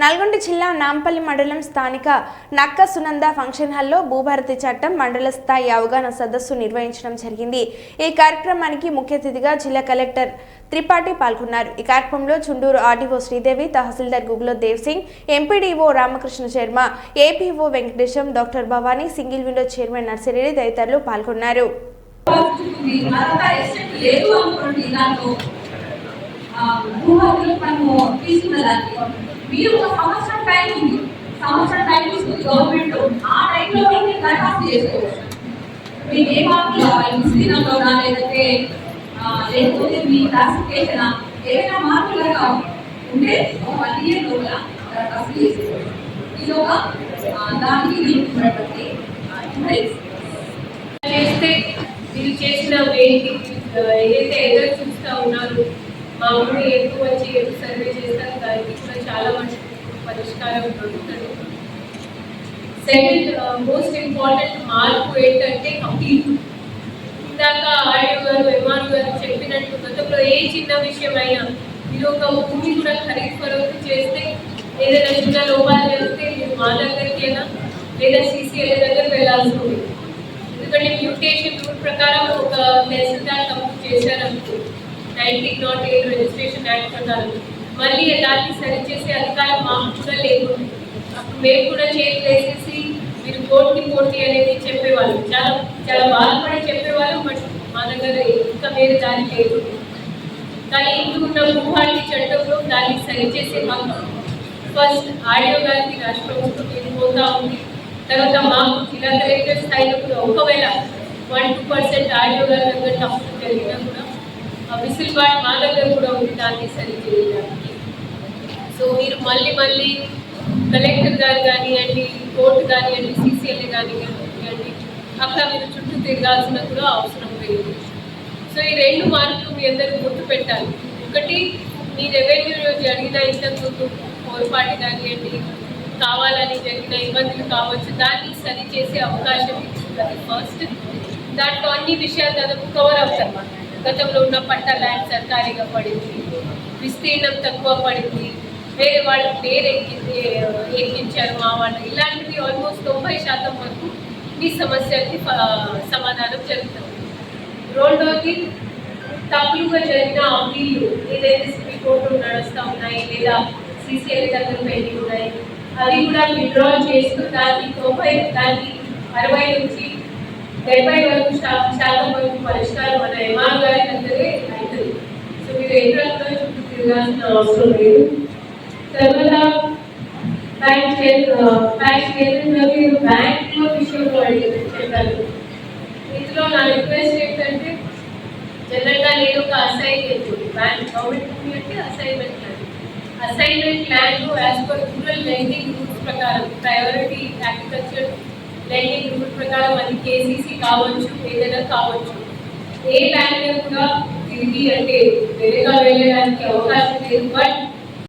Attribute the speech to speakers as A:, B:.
A: నల్గొండ జిల్లా నాంపల్లి మండలం స్థానిక నక్క సునంద ఫంక్షన్ హాల్లో భూభారతి చట్టం మండల స్థాయి అవగాహన సదస్సు నిర్వహించడం జరిగింది. ఈ కార్యక్రమానికి ముఖ్య అతిథిగా జిల్లా కలెక్టర్ త్రిపాఠి పాల్గొన్నారు. ఈ కార్యక్రమంలో Chunduru RDO Sridevi tahsildar Guglo Dev Singh MPDO Ramakrishna Sharma APO Venkatesham doctor Bhavani single window chairman Narsireddy తదితరులు పాల్గొన్నారు.
B: లేదు మీరు ఒక సంవత్సరం టైం ఉంది సంవత్సరం టైం తీసుకుంది గవర్నమెంట్ ఆ టైంలో మీరు దరఖాస్తు చేసుకోవచ్చు. మీకు ఏ మార్పులు కావాలి విస్తీర్ణంలోనా లేదంటే లేకపోతే మీ క్లాసిఫికేషన్ ఏదైనా మార్పులు కనుక ఉంటే ఒక వన్ ఇయర్ లోపల దరఖాస్తు చేసుకోవచ్చు. ఇది ఒక దానికి దీనికి ఉన్నటువంటి
C: చేస్తే మీరు చేసిన వేడి ఏదైతే ఎదురు చూస్తూ ఉన్నారు మా ఊరు ఎక్కువ వచ్చి ఎదురు సర్వే చేస్తాను దానికి కూడా చాలా మటుకు పరిష్కారం దొరుకుతుంది. సెకండ్ మోస్ట్ ఇంపార్టెంట్ మార్పు ఏంటంటే కంప్లీట్ ఇందాక ఆడియో గారు ఎంఆర్ గారు చెప్పినట్టు గతంలో ఏ చిన్న విషయం అయినా మీరు ఒక భూమి కూడా ఖరీదు ఫరోక్తు చేస్తే ఏదైనా చిన్న లోపాలు జరిగితే మీరు మా దగ్గరికి అయినా లేదా సీసీఎల్ దగ్గర వెళ్ళాల్సి ఉంది ఎందుకంటే మ్యూటేషన్ రూల్ ప్రకారం ఒక మెసేజ్ తప్పు చేశారనుకో nineteen naught eight registration act అన్నారు. మళ్ళీ ఎలాంటి సరిచేసే అధికారం మాకు కూడా లేకుండా అప్పుడు మేము కూడా చేతులు వేసేసి మీరు కోర్టు కోర్టు అనేది చెప్పేవాళ్ళు. చాలా చాలా బాధపడి చెప్పేవాళ్ళు బట్ మా దగ్గర ఇంకా వేరే దాని లేదు. కానీ ఇప్పుడు ఉన్న భూహాటి చట్టంలో దాన్ని సరిచేసే మాకు ఫస్ట్ ఆడియో గారికి రాష్ట్ర ప్రభుత్వం వెళ్ళిపోతూ ఉంది. తర్వాత మాకు జిల్లా కలెక్టర్ స్థాయిలో కూడా ఒకవేళ వన్ టూ పర్సెంట్ ఆడియో గారి దగ్గర తప్పు జరిగినా కూడా ఆ విసిల్బాట్ మా దగ్గర కూడా ఉంది దాన్ని సరి చేయడానికి సో మీరు మళ్ళీ మళ్ళీ కలెక్టర్ గారు కానివ్వండి కోర్టు కానివ్వండి సీసీఎల్ఏ కానివ్వండి అక్కడ మీరు చుట్టూ తిరగాల్సిన కూడా అవసరం లేదు. సో ఈ రెండు మార్పులు మీ అందరూ గుర్తు పెట్టాలి. ఒకటి మీ రెవెన్యూలో జరిగిన ఇంతకు పొరపాటు కానివ్వండి కావాలని జరిగిన ఇబ్బందులు కావచ్చు దాన్ని సరి చేసే అవకాశం ఇచ్చింది. ఫస్ట్ దాంట్లో అన్ని విషయాలు దాదాపు కవర్ అవుతాయి. గతంలో ఉన్న పంట ల్యాండ్ సర్కారీగా పడింది విస్తీర్ణం తక్కువ పడింది వేరే వాళ్ళు పేరు ఎక్కి ఎక్కించారు మా వాళ్ళు ఇలాంటివి ఆల్మోస్ట్ తొంభై శాతం వరకు ఈ సమస్యకి సమాధానం జరుగుతుంది. రెండోది తప్పులుగా జరిగిన అప్పీలు ఏదైతే సుప్రీం కోర్టులు నడుస్తూ ఉన్నాయి లేదా సిసిఐ దగ్గర పెండింగ్ ఉన్నాయి అది కూడా విత్డ్రా చేస్తూ దాన్ని తొంభై దాన్ని అరవై డెబ్బై వరకు శా- శాతం వరకు పరిష్కారం మన ఎంఆర్ గారికి అందరి అవుతుంది. సో మీరు ఎక్కడ చుట్టూ తిరగాల్సిన అవసరం లేదు. తర్వాత బ్యాంక్ బ్యాంక్ కేంద్రంలో మీరు బ్యాంక్లో విషయంలో అడిగారు చెప్పారు. ఇందులో నా రిక్వెస్ట్ ఏంటంటే జనరల్గా నేను ఒక అసైన్మెంట్ బ్యాంక్ గవర్నమెంట్ భూమి అంటే assignment plan assignment plan as per rural lending rules ప్రకారం ప్రయారిటీ అగ్రికల్చర్ లైంగిక రూల్ ప్రకారం అది కేసీసీ కావచ్చు ఏదైనా కావచ్చు. ఏ బ్యాంక్ కూడా తిరిగి అంటే వేరేగా వెళ్ళడానికి అవకాశం లేదు. బట్